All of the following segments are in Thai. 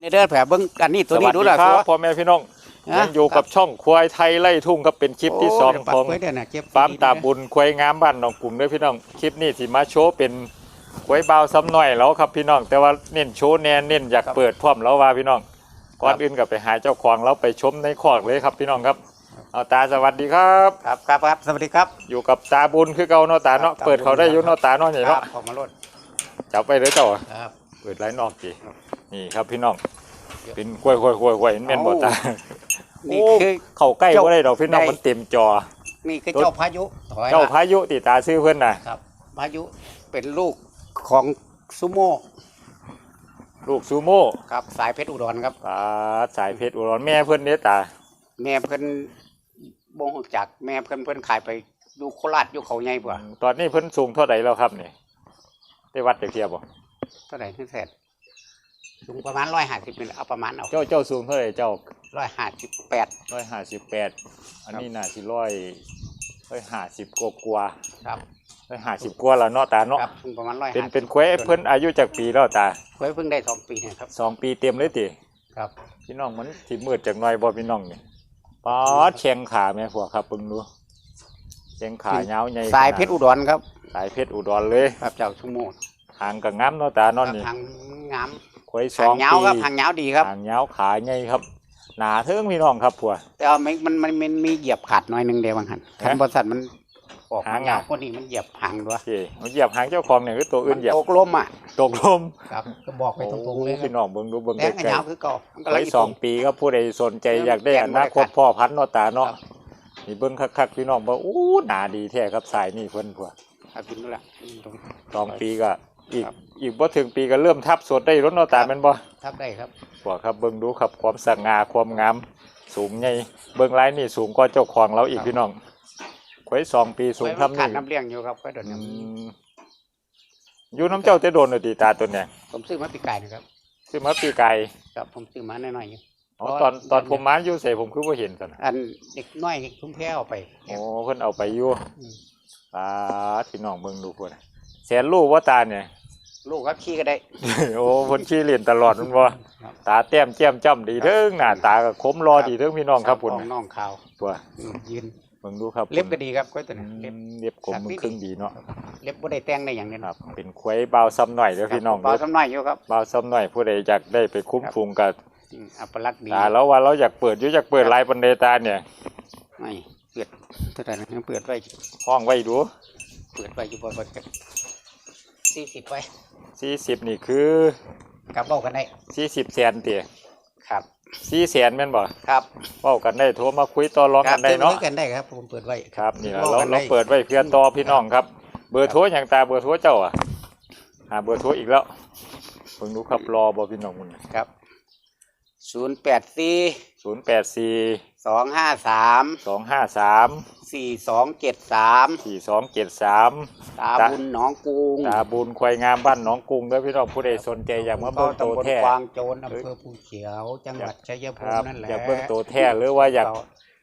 ในเด้อแผลเบิ้งอันนี้ตัวนี้ดูสละวัสดีคสัรัวบพ่อแม่พี่น้องฮะยังอยู่กับช่องควายไทยไล่ทุ่งครับเป็นคลิปที่สองโเดี๋ยวขปักองไว้เด้อนะเจ็บฟาร์มตาบุญควายงามบ้านหนองกรุงเด้วยพี่น้องคลิปนี้ที่มาโชว์เป็นควายเบาวซ้ำหน่อยแล้วครับพี่น้องแต่ว่าเน้นโชว์แน่เน้นอยากเปิดพร้อมแล้วว่าพี่น้องก่อนอื่นก็ไปหาเจ้าของแล้วไปชมในคอกเลยครับพี่น้องครับเอาตาสวัสดีครับครับครับครับสวัสดีครับ อยู่กับตาบุญคือเก่าเนาะตาเนาะครับเปิดเขาได้อยุ่เนาะตาเนาะนี่ครัเนาะบขอมาลดจับไปเลยเจ้าครับเปิดไลน์นอกจี นี่ครับพี่น้องเดี๋ยวเป็นกล้วยกล้วยกล้วยกล้วยแม่นบ่ตานี่คือ เข้าใกล้เจ้าบ่ได้ดอกพี่น้องได้ มันเต็มจอ นี่คือเจ้าพายุถอยเจ้าละพายุติตาซื้อเพิ่นน่ะ ครับพายุเป็นลูกของซูโม่ลูกซูโม่ครับสายเพชรอุดรครับตาสายเพชรอุดรแม่เพิ่นเด้ตา แม่เพิ่นบ่งจากแม่เพิ่นเพิ่นขายไปอยู่โคราชอยู่เขาใหญ่กว่าตอนนี้เพิ่นสูงเท่าใดแล้วครับนี่ได้วัดจักเทียบบ่เท่าไหร่ที่แสน สูงประมาณร้อยห้าสิบนี่แหละเอาประมาณเอาเจ้าเจ้าสูงเท่าใดเจ้าร้อยห้าสิบแปด158อันนี้น่าสิร้อย150กว่ากว่าครับ150กว่าแล้วเนาะตาเนาะครับสูงประมาณร้อยเป็นเป็นควายเพิ่นอายุจักปีแล้วตาเคยเพิ่งได้สองปีเนี่ยครับสองปีเต็มเลยติครับพี่น้องมันสิมืดจักหน่อยบ่พี่น้องนี่ป๊อดแข้งขาแม่พวกครับเบิ่งดูแข้งขายาวใหญ่สายเพชรอุดรครับ สายเพชรอุดรเลย ครับเจ้าซูโม่หางก็งามเนาะตาเนอนนี่หางงาม ควายสหาองงยาวปีครับหางยาวดีครับ หางยาวขาใหญ่ครับ หนาเทิงพี่น้องครับผัว แต่ว่ามันมันมันมันมีเหยียบขาดหน่อยหนึงเดียวบางหันฮะคันบริษัทมันออกหาหางงอะยาวคนนี้มันเหยียบหางด้วยโอเคมันเหยียบหางเจ้าของเนี่ยคือตัวอื่นเหยียบตกลมอะตกลมครับ ก็บอกไปตรงๆเลยครัพี่บน้องเบิ่งดูเบิ่งแดใกงกับล้ยาวคือเก่ามันๆก็ไว้เลยสองปีก็ผู้ใดสนใจอยากได้อนาคตพ่อพันธุ์เนาะตาเนาะนี่เบิ่งคักๆพี่น้องบ่อู้หนาดีแท้ครับสายนี่เพิ่นผัว ครับกินนั่นแหละตรงสองปีก็ อีกครับ อีกบ่ถึงปีก็เริ่มทับสดได้รถเนาะตาแม่นบ่ทับได้ครับผัวครับเบิ่งดูครับความสง่าความงามสูงใหญ่เบิ่งลายนี่สูงกว่าเจ้าของเราอีกพี่น้องไว้สองปีสูงไว้ทำมันขาดนี่น้ำเลี้ยงอยู่ครับก็เดินอืน้ำมอยู่น้ำเจ้าจะโดนหรือตีตาตัวเนี่ยผมซื้อมาปีกายนะครับซื้อมาปีไก่ครับผมซื้อมาหน่อยๆอยู่ อ๋อเพราะตอนตอนมันผมมาอยู่ใส่ผมคือว่าเห็นกันอันเด็กน้อยทุ่มแพ้เอาไปโอ้เพิ่นเอาไปอยู่อืม ตาพี่น้องเบิ่งดูพุ่นแสนลูกว่าตาเนี่ย ลูกครับขี้ก็ได้ โอ้เพิ่นขี้เล่นตลอดมันบ่ครับตาแต้มแจ่มจ้ำดีเด้งหน้าตาก็คมรอดีเด้งพี่น้องครับพุ่นของน้องขาวตัวอืมยืนเบิ่งดูครับเล็บก็ดีครับก็ตัวอืนี้มเล็บเล็บกลมมือครึ่งดีเนาะเล็บบ่ได้แต่งได้อย่างเนี้ครับ เป็นควายเบาซ้ำหน่อยเด้อพี่น้องเบาเด้อสำน้อยอยู่ครับเบาซ้ำหน่อยผู้ใดอยากได้ไปคุ้มฟูงกับอืมอัปลักษณ์ดีตาแล้วว่าเราอยากเปิดอยู่อยากเปิดลายปันเดตาเนี่ยไม่เปิดเท่าไหร่นะยังเปิดไว้ห้องไว้ดูเปิดไว้อยู่บ่บ่กัน สี่สิบไว้สี่สิบนี่คือกับเบ้ากันได้สี่สิบแสนเตี๋ยครับสี่แสนแม่นบ่ครับเว้ากันได้โทรมาคุยต่อรองกันได้เนาะครับกันได้ครับผมเปิดไว้ครับนี่ล่ะว้เรากันเราไเปิดไว้เพื่อต่อพี่น้องครับ เบอร์โทรอย่างตาเบอร์โทรเจ้าอะหาเบอร์โทรอีกแล้วเพิ่งดูครับรอบ่พี่น้องมันครับศูนย์แปดสี่ศูนย์แปดสี่สองห้าสามสองห้าสาม สี่สองเจ็ดสามสี่สองเจ็ดสามตาตาบุญหนองกรุงตาบุญควายงามบ้านหนองกรุงเด้อพี่น้องผู้ใดสนใจอยากมาเบิ่งโตตำบลแท้กวางโจรอำเภอภูเขียว จังหวัดชัยคภูรัมิบนั่นแหละอยากเบิ่งโตแท้หรือว่าอยาก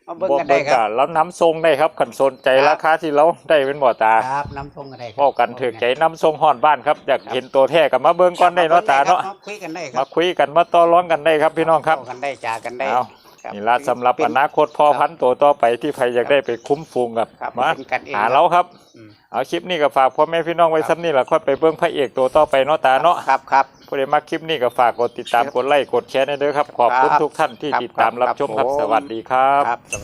มาเบิ่งกันได้ครับแล้วน้ำทรงได้ครับขันสนใจครับราคาที่เราได้เป็นบ่อตาครับน้ำทงกันได้ครับพ่อกันถือใจน้ำทรงห่อนบ้านครับอยากเห็นตัวแท้กับมาเบิ่งก่อนได้เนาะตาเนาะมคุยกันได้คมารับคุยกันมาต่อร้องกันได้ครับพี่น้องครับเข้ากันได้จากันได้เอา ครับนี่ละสำหรับเป็อนาคตพ่อพันธุ์ตัวต่อไปที่ใครอยากได้ไปคุ้มฟูงกับครับมาเป็นกันเองหาเราครับ อืม เอาคลิปนี้ก็ฝากพ่อแม่พี่น้องไว้ครับซ้ำนี่แหละค่อยไปเบิ่งพระเอกตัวต่อไปเนาะตาเนาะครับครับ ผู้ใดมาคลิปนี้ก็ฝากกดติดตามกดไลค์กดแชร์ให้ด้วยครับขอบคุณครับทุกท่านที่ครับติดตามรับชมครับครับผมสวัสดีครับ ครับสวัสดี